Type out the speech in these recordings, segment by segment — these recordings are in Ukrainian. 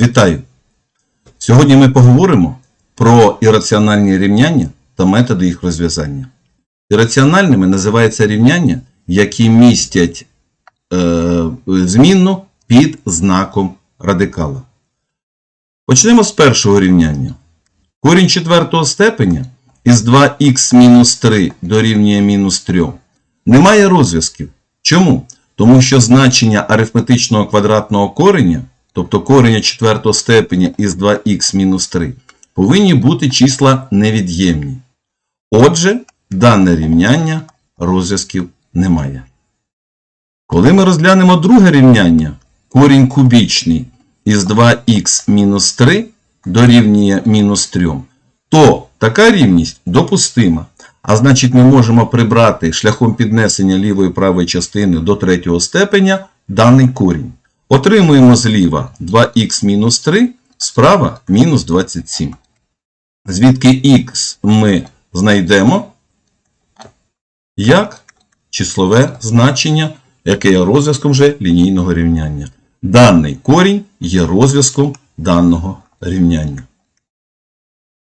Вітаю! Сьогодні ми поговоримо про ірраціональні рівняння та методи їх розв'язання. Ірраціональними називаються рівняння, які містять е, змінну під знаком радикала. Почнемо з першого рівняння. Корінь четвертого степеня із 2х мінус 3 дорівнює мінус 3 немає розв'язків. Чому? Тому що значення арифметичного квадратного кореня, тобто кореня четвертого степеня із 2х мінус 3, повинні бути числа невід'ємні. Отже, дане рівняння розв'язків немає. Коли ми розглянемо друге рівняння, корінь кубічний із 2х мінус 3 дорівнює мінус 3, то така рівність допустима. А значить, ми можемо прибрати шляхом піднесення лівої правої частини до третього степеня даний корінь. Отримуємо зліва 2х мінус 3, справа мінус 27. Звідки х ми знайдемо як числове значення, яке є розв'язком вже лінійного рівняння. Даний корінь є розв'язком даного рівняння.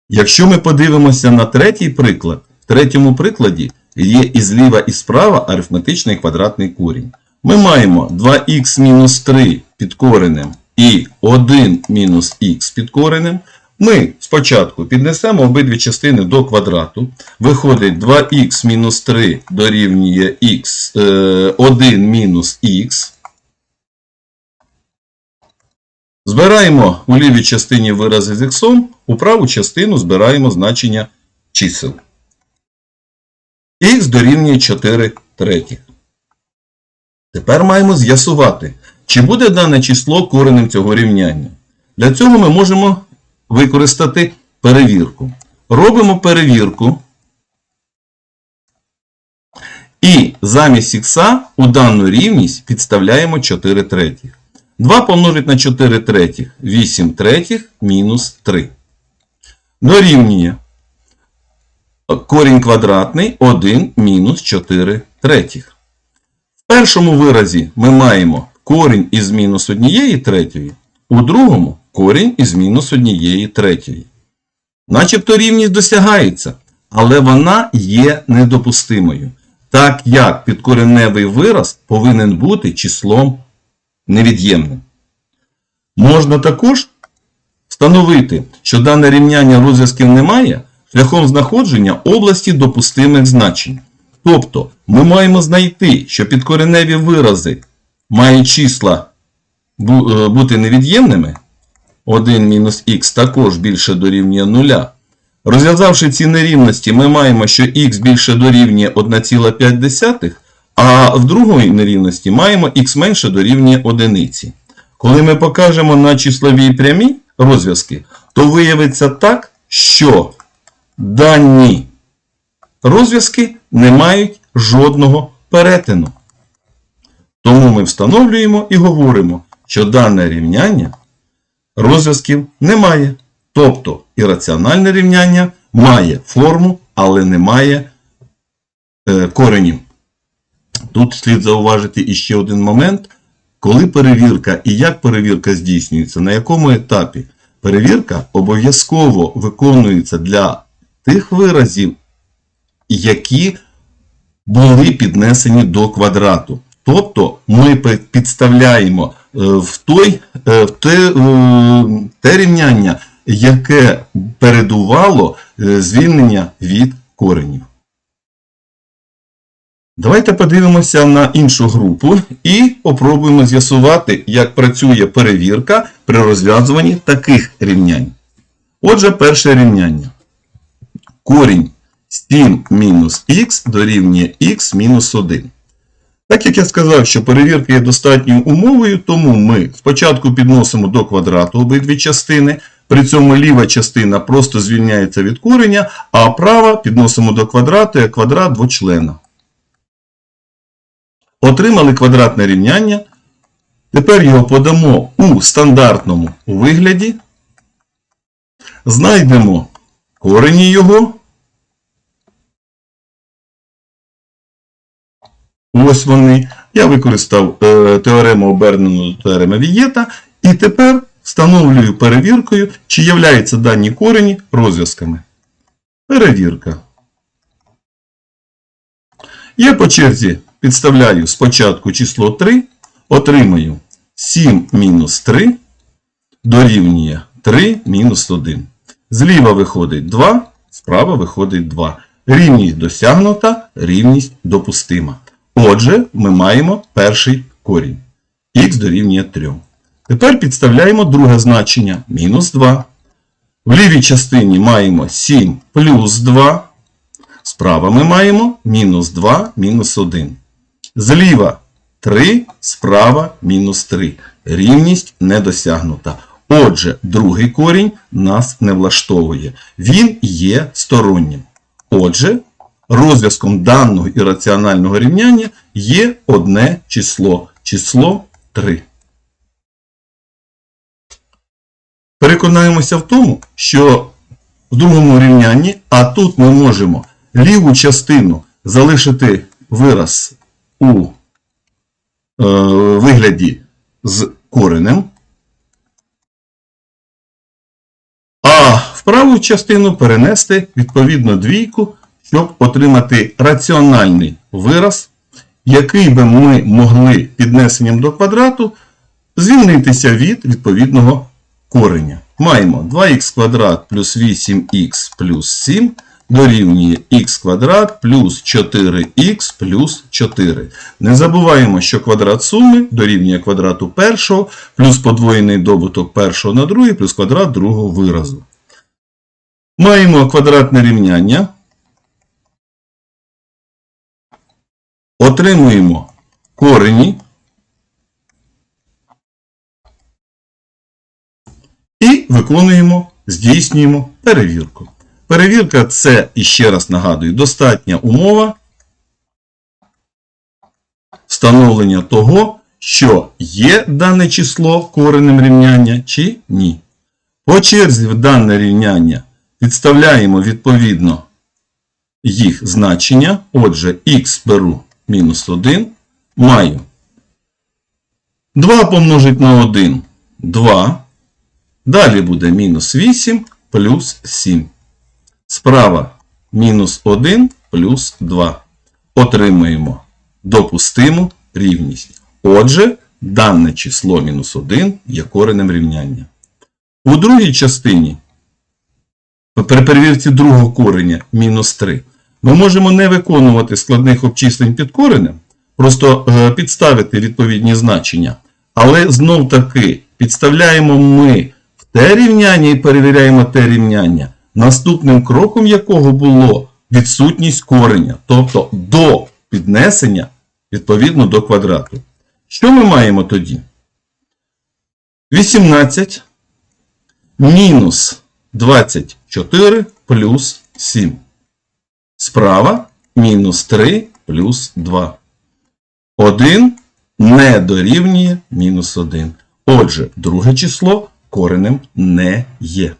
Якщо ми подивимося на третій приклад, в третьому прикладі є і зліва, і справа арифметичний квадратний корінь. Ми маємо 2х мінус 3 під коренем і 1 мінус х під коренем. Ми спочатку піднесемо обидві частини до квадрату. Виходить 2х мінус 3 дорівнює х, е, 1 мінус х. Збираємо у лівій частині вирази з х, у праву частину збираємо значення чисел. Х дорівнює 4 третіх. Тепер маємо з'ясувати, чи буде дане число коренем цього рівняння. Для цього ми можемо використати перевірку. Робимо перевірку. І замість х у дану рівність підставляємо 4 третіх. 2 помножить на 4 третіх, 8 третіх мінус 3. Дорівнює корінь квадратний 1 мінус 4 третіх. Першому виразі ми маємо корінь із мінус 1 третьої, у другому корінь із мінус 1 третьої. Начебто рівність досягається, але вона є недопустимою, так як підкореневий вираз повинен бути числом невід'ємним. Можна також встановити, що дане рівняння розв'язків немає шляхом знаходження області допустимих значень. Тобто ми маємо знайти, що підкореневі вирази мають числа е, бути невід'ємними. 1 мінус х також більше дорівнює 0. Розв'язавши ці нерівності, ми маємо, що х більше дорівнює 1,5, а в другій нерівності маємо х менше дорівнює 1. Коли ми покажемо на числовій прямій розв'язки, то виявиться так, що дані розв'язки не мають жодного перетину. Тому ми встановлюємо і говоримо, що дане рівняння розв'язків немає. Тобто ірраціональне рівняння має форму, але не має е, коренів. Тут слід зауважити іще один момент. Коли перевірка і як перевірка здійснюється, на якому етапі перевірка обов'язково виконується для тих виразів, які були піднесені до квадрату. Тобто ми підставляємо е, в, той, е, в те, е, те рівняння, яке передувало звільнення від коренів. Давайте подивимося на іншу групу і попробуємо з'ясувати, як працює перевірка при розв'язуванні таких рівнянь. Отже, перше рівняння. Корінь 7 мінус х дорівнює х мінус 1. Так як я сказав, що перевірка є достатньою умовою, тому ми спочатку підносимо до квадрату обидві частини, при цьому ліва частина просто звільняється від кореня, а права підносимо до квадрату як квадрат двочлена. Отримали квадратне рівняння. Тепер його подамо у стандартному вигляді. Знайдемо корені його. Ось вони. Я використав е, теорему обернену до теореми Вієта. І тепер встановлюю перевіркою, чи являються дані корені розв'язками. Перевірка. Я по черзі підставляю спочатку число 3, отримаю 7 мінус 3 дорівнює 3 мінус 1. Зліва виходить 2, справа виходить 2. Рівність досягнута, рівність допустима. Отже, ми маємо перший корінь. Х дорівнює 3. Тепер підставляємо друге значення мінус 2. В лівій частині маємо 7 плюс 2. Справа ми маємо мінус 2 мінус 1. Зліва 3, справа мінус 3. Рівність не досягнута. Отже, другий корінь нас не влаштовує. Він є стороннім. Отже, розв'язком даного ірраціонального рівняння є одне число. Число 3. Переконаємося в тому, що в другому рівнянні, а тут ми можемо ліву частину залишити вираз у е, вигляді з коренем, а в праву частину перенести відповідно двійку, щоб отримати раціональний вираз, який би ми могли піднесенням до квадрату звільнитися від відповідного кореня. Маємо 2х квадрат плюс 8х плюс 7 дорівнює х квадрат плюс 4х плюс 4. Не забуваємо, що квадрат суми дорівнює квадрату першого плюс подвоєний добуток першого на другий плюс квадрат другого виразу. Маємо квадратне рівняння. Отримуємо корені. І виконуємо, здійснюємо перевірку. Перевірка це, іще раз нагадую, достатня умова встановлення того, що є дане число коренем рівняння чи ні. По черзі в дане рівняння підставляємо відповідно їх значення. Отже, х беру мінус 1, маю 2 помножить на 1 2. Далі буде мінус 8 плюс 7. Справа мінус 1 плюс 2. Отримуємо допустиму рівність. Отже, дане число мінус 1 є коренем рівняння. У другій частині, при перевірці другого кореня мінус 3, ми можемо не виконувати складних обчислень під коренем, просто е, підставити відповідні значення. Але знов таки підставляємо ми в те рівняння і перевіряємо те рівняння, наступним кроком якого було відсутність кореня, тобто до піднесення відповідно до квадрату. Що ми маємо тоді? 18 мінус 24 плюс 7. Справа мінус 3 плюс 2. 1 не дорівнює мінус 1. Отже, друге число коренем не є.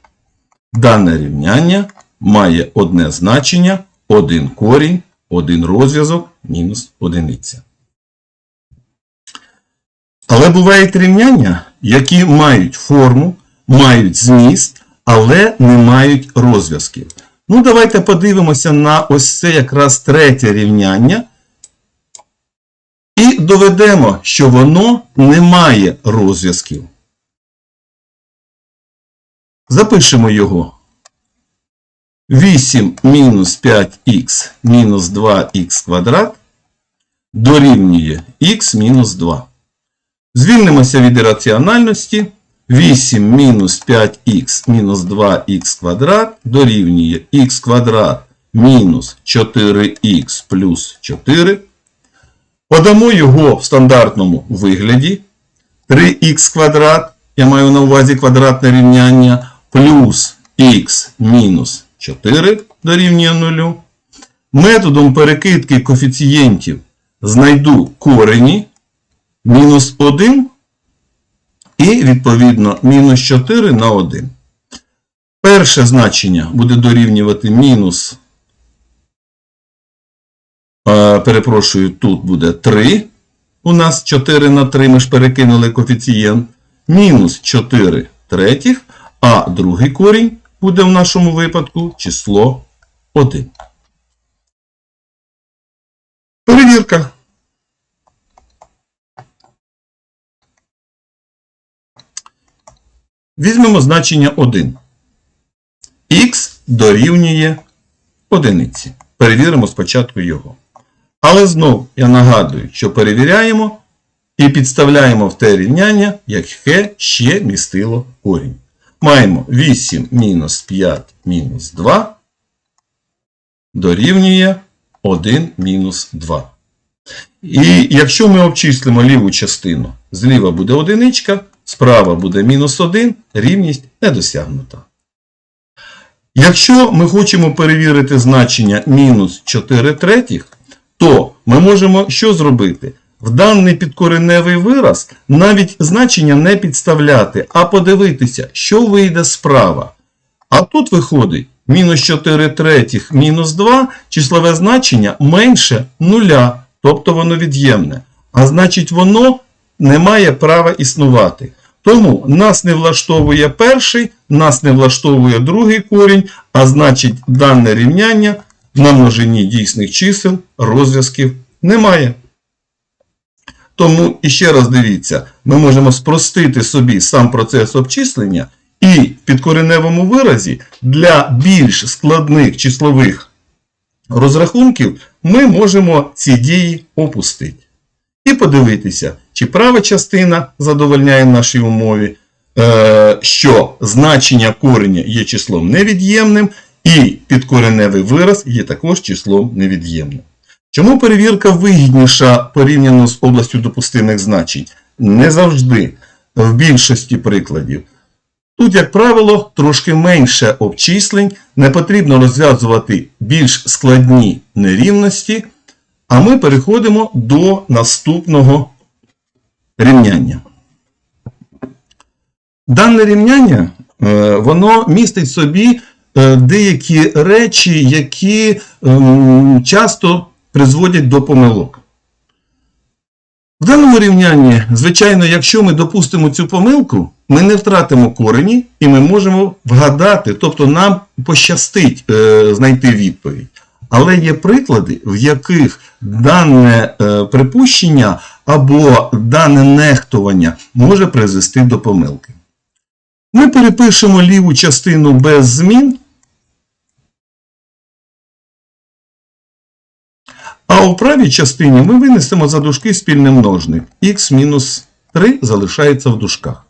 Дане рівняння має одне значення, один корінь, один розв'язок, мінус одиниця. Але бувають рівняння, які мають форму, мають зміст, але не мають розв'язків. Ну, давайте подивимося на ось це якраз третє рівняння. І доведемо, що воно не має розв'язків. Запишемо його. 8 мінус 5х мінус 2х квадрат дорівнює х мінус 2. Звільнимося від ірраціональності. 8 мінус 5х мінус 2х квадрат дорівнює х квадрат мінус 4х плюс 4. Подамо його в стандартному вигляді. 3х квадрат, я маю на увазі квадратне рівняння, плюс х мінус 4 дорівнює 0. Методом перекидки коефіцієнтів знайду корені мінус 1 і, відповідно, мінус 4 на 1. Перше значення буде дорівнювати мінус, е, перепрошую, тут буде 3. У нас 4 на 3, ми ж перекинули коефіцієнт. мінус 4 третіх, а другий корінь буде в нашому випадку число 1. Перевірка. Візьмемо значення 1. Х дорівнює одиниці. Перевіримо спочатку його. Але знов я нагадую, що перевіряємо і підставляємо в те рівняння, яке ще містило корінь. Маємо 8 мінус 5 мінус 2 дорівнює 1 мінус 2. І якщо ми обчислимо ліву частину, зліва буде одиничка, справа буде мінус 1, рівність не досягнута. Якщо ми хочемо перевірити значення мінус 4 третіх, то ми можемо що зробити? В даний підкореневий вираз навіть значення не підставляти, а подивитися, що вийде справа. А тут виходить мінус 4 третіх мінус 2, числове значення менше нуля, тобто воно від'ємне. А значить, воно не має права існувати. Тому нас не влаштовує перший, нас не влаштовує другий корінь, а значить, дане рівняння на множині дійсних чисел розв'язків немає. Тому іще раз дивіться, ми можемо спростити собі сам процес обчислення і в підкореневому виразі для більш складних числових розрахунків ми можемо ці дії опустити. І подивитися, чи права частина задовольняє нашій умові, е, що значення кореня є числом невід'ємним, і підкореневий вираз є також числом невід'ємним. Чому перевірка вигідніша порівняно з областю допустимих значень? Не завжди, в більшості прикладів. Тут, як правило, трошки менше обчислень, не потрібно розв'язувати більш складні нерівності, а ми переходимо до наступного рівняння. Дане рівняння е, воно містить в собі е, деякі речі, які ем, часто призводять до помилок. В даному рівнянні, звичайно, якщо ми допустимо цю помилку, ми не втратимо корені і ми можемо вгадати, тобто нам пощастить е, знайти відповідь. Але є приклади, в яких дане е, припущення або дане нехтування може призвести до помилки. Ми перепишемо ліву частину без змін. А у правій частині ми винесемо за дужки спільний множник. х-3 залишається в дужках.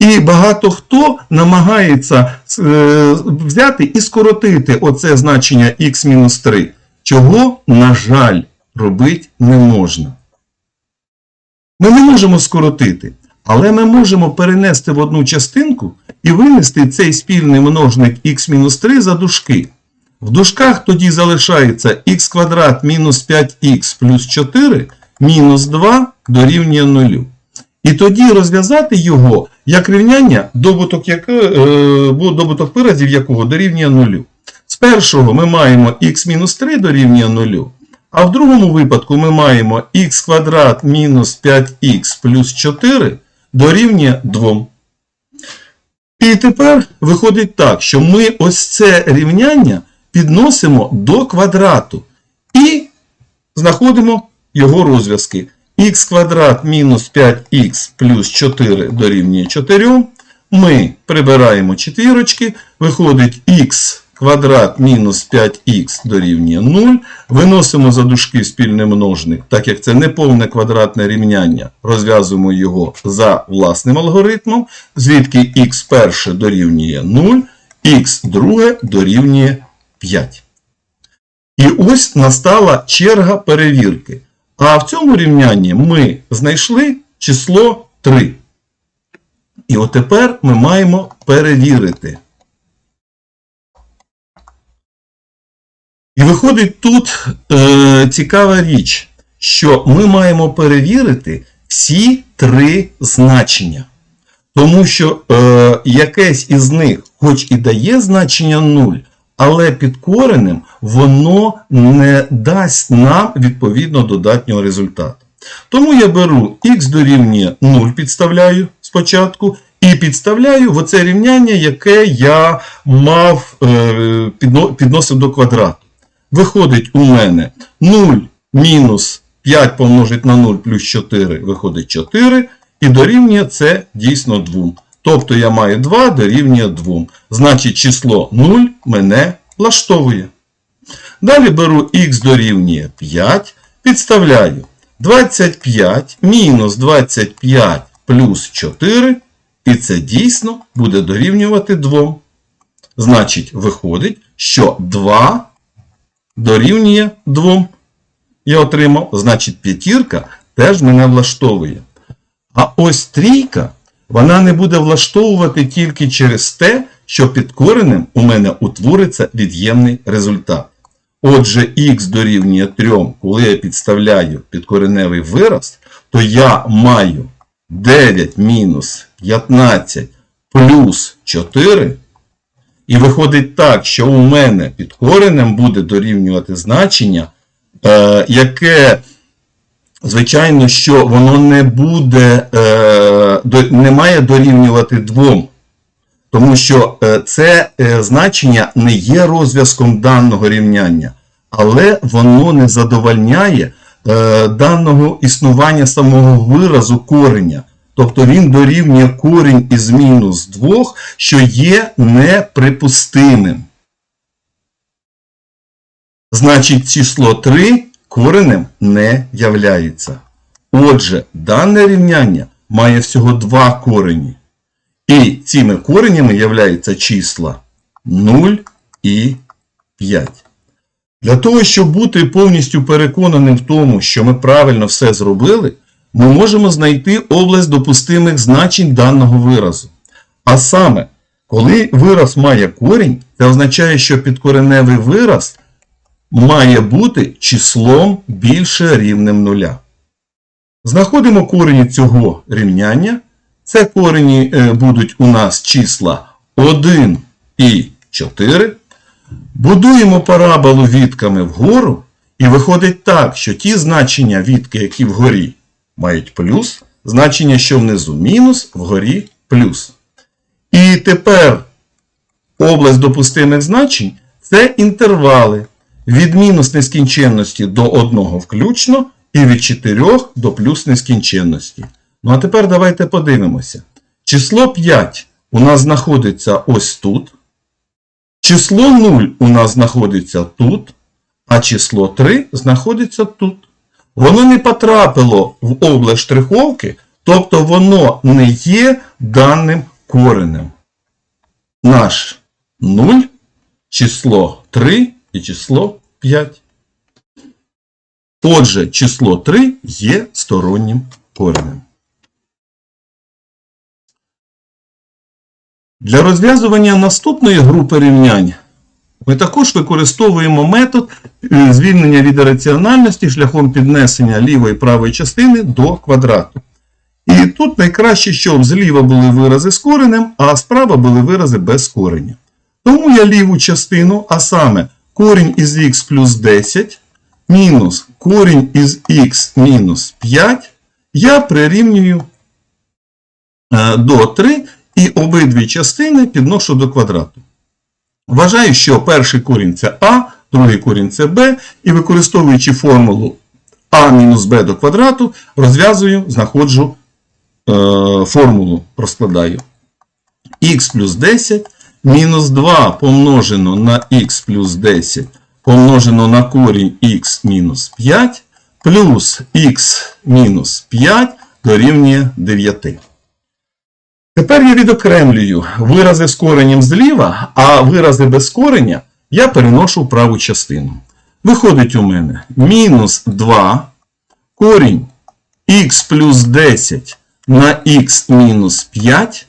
І багато хто намагається е, взяти і скоротити оце значення х-3, чого, на жаль, робити не можна. Ми не можемо скоротити, але ми можемо перенести в одну частинку і винести цей спільний множник х-3 за дужки. В дужках тоді залишається х квадрат мінус 5х плюс 4 мінус 2 дорівнює 0. І тоді розв'язати його як рівняння, добуток, яке, е, добуток виразів якого дорівнює 0. З першого ми маємо х-3 дорівнює 0, а в другому випадку ми маємо х квадрат мінус 5х плюс 4 дорівнює 2. І тепер виходить так, що ми ось це рівняння підносимо до квадрату і знаходимо його розв'язки. Х квадрат мінус 5х плюс 4 дорівнює 4. Ми прибираємо четвірочки, виходить х квадрат мінус 5х дорівнює 0. Виносимо за дужки спільний множник, так як це не повне квадратне рівняння, розв'язуємо його за власним алгоритмом, звідки х перше дорівнює 0, х друге дорівнює 5. І ось настала черга перевірки. А в цьому рівнянні ми знайшли число 3. І от тепер ми маємо перевірити. І виходить тут е, цікава річ, що ми маємо перевірити всі три значення. Тому що е, якесь із них, хоч і дає значення 0, але під коренем воно не дасть нам відповідно додатнього результату. Тому я беру х дорівнює 0, підставляю спочатку і підставляю в оце рівняння, яке я мав е, підносив до квадрату. Виходить у мене 0 мінус 5 помножить на 0 плюс 4 виходить 4. І дорівнює це дійсно 2. Тобто я маю 2 дорівнює 2. Значить число 0 мене влаштовує. Далі беру х дорівнює 5, підставляю 25 мінус 25 плюс 4, і це дійсно буде дорівнювати 2. Значить, виходить, що 2 дорівнює 2. Я отримав, значить, п'ятірка теж мене влаштовує. А ось трійка, вона не буде влаштовувати тільки через те, що під коренем у мене утвориться від'ємний результат. Отже, х дорівнює 3, коли я підставляю підкореневий вираз, то я маю 9 мінус 15 плюс 4. І виходить так, що у мене під коренем буде дорівнювати значення, е, яке, звичайно, що воно не буде, е, не має дорівнювати 2. Тому що е, це е, значення не є розв'язком даного рівняння, але воно не задовольняє даного існування самого виразу кореня. Тобто він дорівнює корінь із мінус 2, що є неприпустимим. Значить, число 3 коренем не являється. Отже, дане рівняння має всього два корені. І цими коренями являються числа 0 і 5. Для того, щоб бути повністю переконаним в тому, що ми правильно все зробили, ми можемо знайти область допустимих значень даного виразу. А саме, коли вираз має корінь, це означає, що підкореневий вираз має бути числом більше рівнем нуля. Знаходимо корені цього рівняння. Це корені е, будуть у нас числа 1 і 4. Будуємо параболу відками вгору, і виходить так, що ті значення відки, які вгорі мають плюс, значення, що внизу мінус, вгорі плюс. І тепер область допустимих значень це інтервали від мінус нескінченності до 1 включно і від 4 до плюс нескінченності. Ну а тепер давайте подивимося. Число 5 у нас знаходиться ось тут. Число 0 у нас знаходиться тут, а число 3 знаходиться тут. Воно не потрапило в область штриховки, тобто воно не є даним коренем. Наш 0, число 3 і число 5. Отже, число 3 є стороннім коренем. Для розв'язування наступної групи рівнянь ми також використовуємо метод е, звільнення від раціональності шляхом піднесення лівої і правої частини до квадрату. І тут найкраще, щоб зліва були вирази з коренем, а справа були вирази без кореня. Тому я ліву частину, а саме корінь із х плюс 10 мінус корінь із х мінус 5, я прирівнюю е, до 3 і обидві частини підношу до квадрату. Вважаю, що перший корінь це А, другий корінь це Б, і використовуючи формулу А мінус Б до квадрату, розв'язую, знаходжу е, формулу, розкладаю. х плюс 10 мінус 2 помножено на х плюс 10 помножено на корінь х мінус 5 плюс х мінус 5 дорівнює 9. Тепер я відокремлюю вирази з коренем зліва, а вирази без кореня я переношу в праву частину. Виходить у мене мінус 2 корінь х плюс 10 на х мінус 5.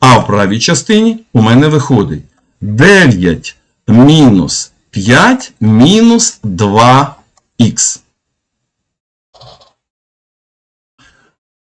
А в правій частині у мене виходить 9 мінус 5 мінус 2х.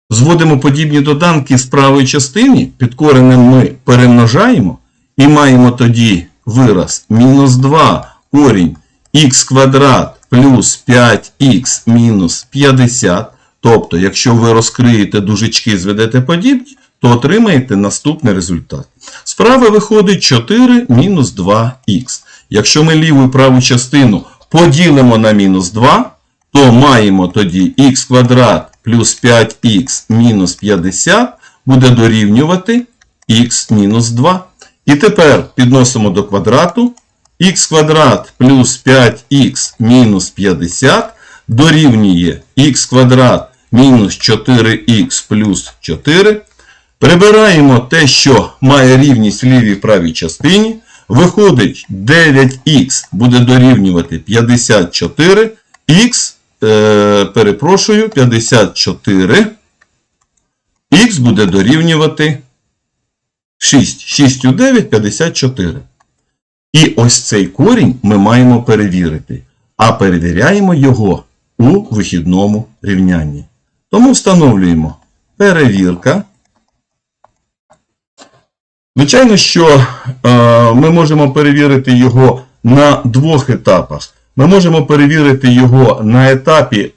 Зводимо подібні доданки з правої частини, під коренем ми перемножаємо і маємо тоді вираз мінус 2 корінь х квадрат плюс 5х мінус 50 Тобто, якщо ви розкриєте дужечки, зведете подібні, то отримаєте наступний результат. Справа виходить 4 мінус 2х. Якщо ми ліву і праву частину поділимо на мінус 2, то маємо тоді х квадрат плюс 5х мінус 50 буде дорівнювати х мінус 2. І тепер підносимо до квадрату. х квадрат плюс 5х мінус 50 дорівнює х квадрат мінус 4х плюс 4. Прибираємо те, що має рівність в лівій правій частині. Виходить 9х буде дорівнювати 54. Х, е, перепрошую, 54. Х буде дорівнювати 6. 6 у 9 54. І ось цей корінь ми маємо перевірити. А перевіряємо його у вихідному рівнянні. Тому встановлюємо перевірка. Звичайно, що е, ми можемо перевірити його на двох етапах. Ми можемо перевірити його на етапі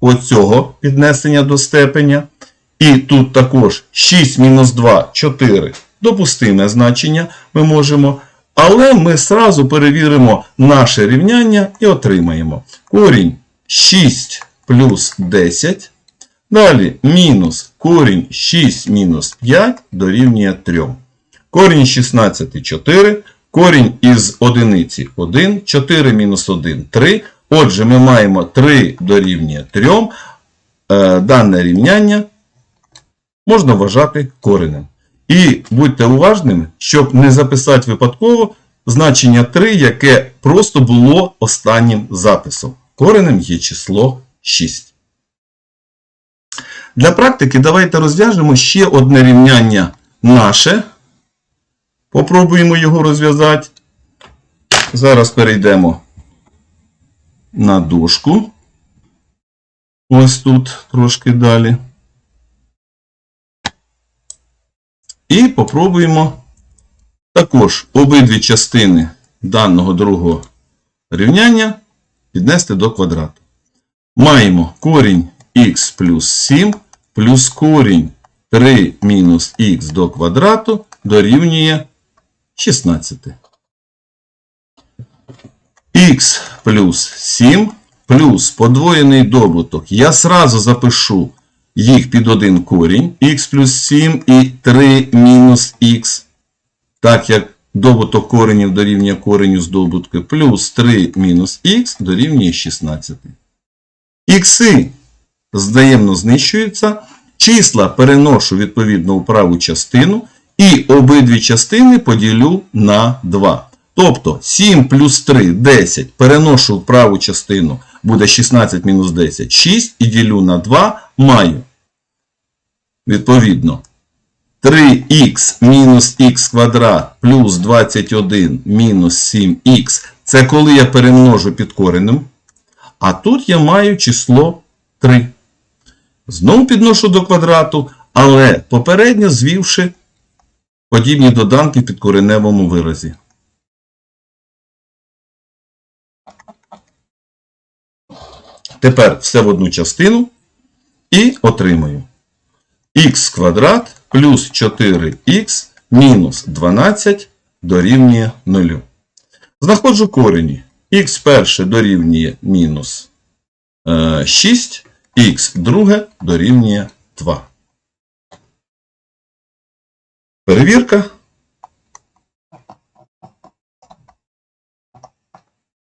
оцього піднесення до степеня. І тут також 6 мінус 2 4 допустиме значення ми можемо. Але ми сразу перевіримо наше рівняння і отримаємо. Корінь 6 плюс 10. Далі мінус корінь 6 мінус 5 дорівнює 3. Корінь 16 4. Корінь із одиниці 1. 4 мінус 1 3. Отже, ми маємо 3 дорівнює 3. Е, Дане рівняння можна вважати коренем. І будьте уважними, щоб не записати випадково значення 3, яке просто було останнім записом. Коренем є число 6. Для практики давайте розв'яжемо ще одне рівняння наше. Попробуємо його розв'язати. Зараз перейдемо на дошку. Ось тут трошки далі. І попробуємо також обидві частини даного другого рівняння піднести до квадрату. Маємо корінь х плюс 7 плюс корінь 3 мінус х до квадрату дорівнює 16. х плюс 7 плюс подвоєний добуток. Я сразу запишу їх під один корінь х плюс 7 і 3 мінус х. Так як добуток коренів дорівнює кореню з добутки плюс 3 мінус х дорівнює 16. Ікси взаємно знищуються. Числа переношу відповідно у праву частину. І обидві частини поділю на 2. Тобто 7 плюс 3 10 переношу в праву частину буде 16 мінус 10 6 і ділю на 2 маю. Відповідно. 3х мінус х квадрат плюс 21 мінус 7х. Це коли я перемножу під коренем. А тут я маю число 3. Знову підношу до квадрату, але попередньо звівши подібні доданки в підкореневому виразі. Тепер все в одну частину і отримую х квадрат плюс 4х мінус 12 дорівнює 0. Знаходжу корені. х перше дорівнює мінус 6, х друге дорівнює 2. Перевірка.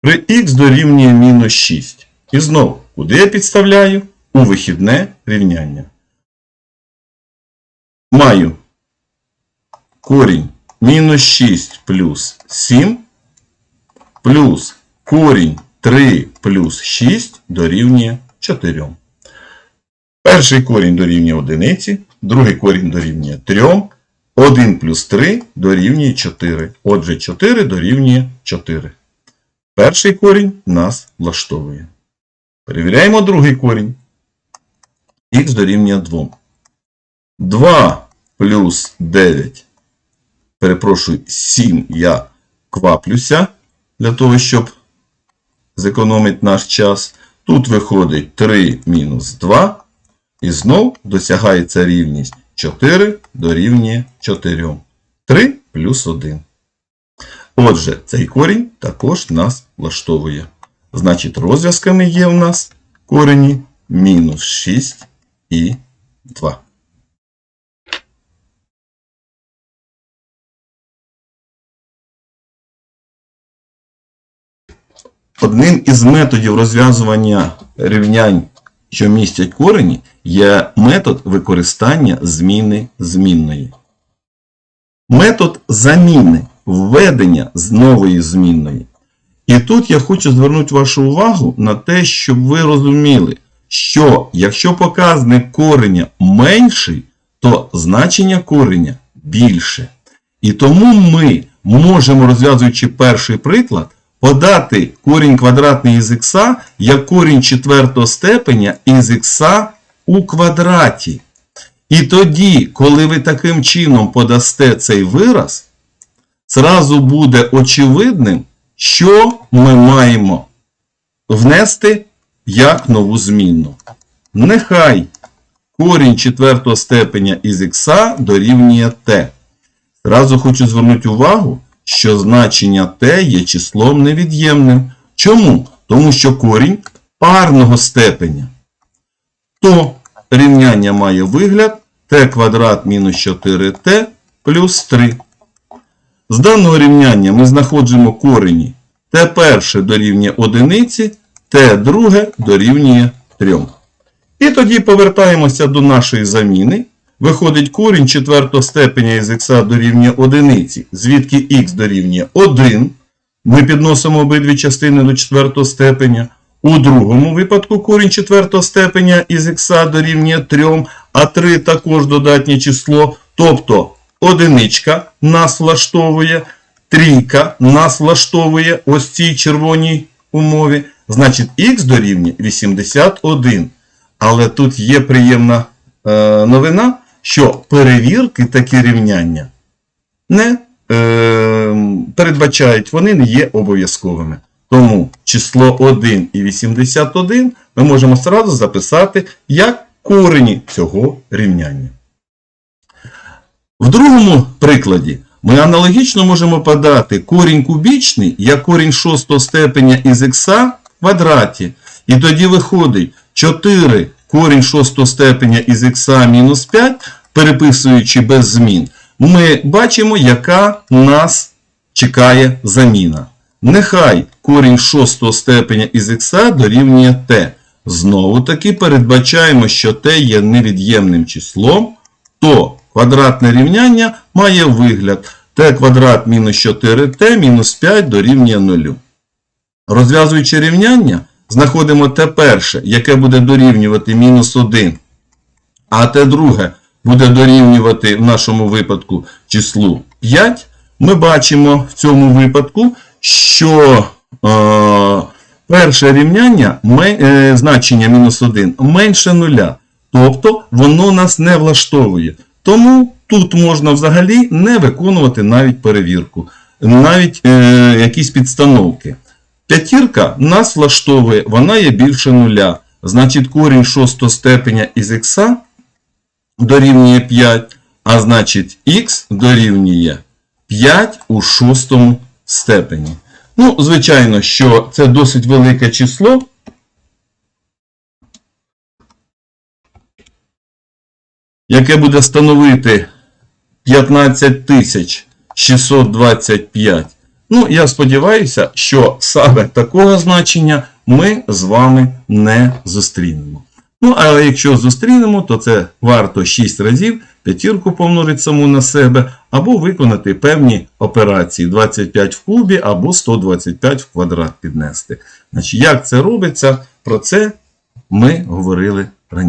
При х дорівнює мінус 6. І знову, куди я підставляю? У вихідне рівняння. Маю корінь мінус 6 плюс 7 плюс корінь 3 плюс 6 дорівнює 4. Перший корінь дорівнює 1, другий корінь дорівнює 3, 1 плюс 3 дорівнює 4. Отже, 4 дорівнює 4. Перший корінь нас влаштовує. Перевіряємо другий корінь. Х дорівнює 2. 2 плюс 9. Перепрошую, 7 я кваплюся для того, щоб зекономити наш час. Тут виходить 3 мінус 2. І знов досягається рівність 4 дорівнює 4. 3 плюс 1. Отже, цей корінь також нас влаштовує. Значить, розв'язками є в нас корені мінус 6 і 2. Одним із методів розв'язування рівнянь, що містять корені, є метод використання зміни змінної. Метод заміни введення з нової змінної. І тут я хочу звернути вашу увагу на те, щоб ви розуміли, що якщо показник кореня менший, то значення кореня більше. І тому ми можемо, розв'язуючи перший приклад, подати корінь квадратний із х як корінь четвертого степеня із х у квадраті. І тоді, коли ви таким чином подасте цей вираз, зразу буде очевидним, що ми маємо внести як нову змінну. Нехай корінь четвертого степеня із х дорівнює t. Зразу хочу звернути увагу, що значення t є числом невід'ємним. Чому? Тому що корінь парного степеня. То рівняння має вигляд t квадрат мінус 4t плюс 3. З даного рівняння ми знаходимо корені t перше дорівнює 1, t друге дорівнює 3. І тоді повертаємося до нашої заміни. Виходить корінь четвертого степеня із х дорівнює 1, звідки х дорівнює 1. Ми підносимо обидві частини до четвертого степеня. У другому випадку корінь четвертого степеня із х дорівнює 3, а 3 також додатнє число. Тобто одиничка нас влаштовує, трійка нас влаштовує ось цій червоній умові. Значить, х дорівнює 81. Але тут є приємна е, новина, що перевірки такі рівняння не е, передбачають, вони не є обов'язковими. Тому число 1 і 81 ми можемо зразу записати як корені цього рівняння. В другому прикладі ми аналогічно можемо подати корінь кубічний як корінь шостого степеня із х в квадраті. І тоді виходить 4 корінь шостого степеня із х мінус 5, переписуючи без змін, ми бачимо, яка нас чекає заміна. Нехай корінь шостого степеня із х дорівнює t. Знову таки передбачаємо, що t є невід'ємним числом, то квадратне рівняння має вигляд t квадрат мінус 4t мінус 5 дорівнює 0. Розв'язуючи рівняння, знаходимо t перше, яке буде дорівнювати мінус 1, а t друге буде дорівнювати в нашому випадку числу 5. Ми бачимо в цьому випадку, що е, перше рівняння е, значення мінус 1 менше нуля. Тобто воно нас не влаштовує. Тому тут можна взагалі не виконувати навіть перевірку, навіть е, якісь підстановки. П'ятірка нас влаштовує, вона є більше нуля. Значить, корінь шостого степеня із х дорівнює 5, а значить х дорівнює 5 у шостому степені. Ну, звичайно, що це досить велике число. Яке буде становити 15625. Ну, я сподіваюся, що саме такого значення ми з вами не зустрінемо. Ну, але якщо зустрінемо, то це варто 6 разів п'ятірку помножить саму на себе, або виконати певні операції 25 в кубі або 125 в квадрат піднести. Значить, Як це робиться, про це ми говорили